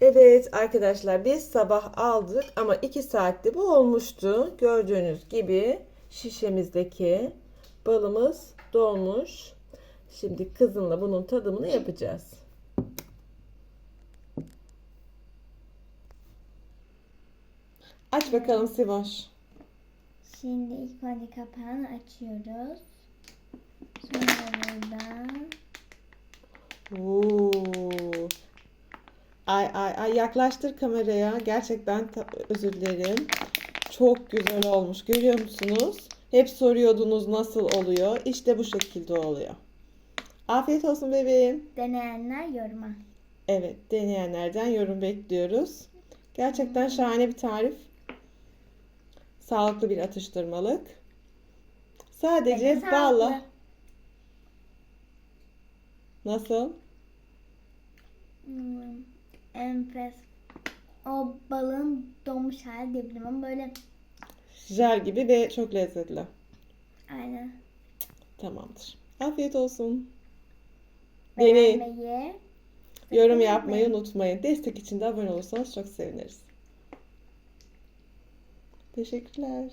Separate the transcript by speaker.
Speaker 1: Evet arkadaşlar biz sabah aldık ama 2 saatte bu olmuştu. Gördüğünüz gibi şişemizdeki balımız dolmuş. Şimdi kızımla bunun tadımını yapacağız. Aç bakalım Sivoş.
Speaker 2: Şimdi ilk önce kapağını açıyoruz. Sonra buradan
Speaker 1: Oo. Ay ay ay yaklaştır kameraya. Gerçekten özür dilerim. Çok güzel olmuş. Görüyor musunuz? Hep soruyordunuz nasıl oluyor. İşte bu şekilde oluyor. Afiyet olsun bebeğim.
Speaker 2: deneyenler yoruma.
Speaker 1: Evet, deneyenlerden yorum bekliyoruz. Gerçekten şahane bir tarif. Sağlıklı bir atıştırmalık. Sadece balla.
Speaker 2: sağlıklı.
Speaker 1: Nasıl?
Speaker 2: Hmm, enfes. O balığın donmuş hali diyebilirim ama böyle
Speaker 1: Jel gibi ve çok lezzetli.
Speaker 2: aynen.
Speaker 1: Tamamdır. Afiyet olsun. Deneyin.
Speaker 2: Beğenmeyi,
Speaker 1: Yorum yapmayı unutmayın. Destek için de abone olursanız çok seviniriz. Teşekkürler.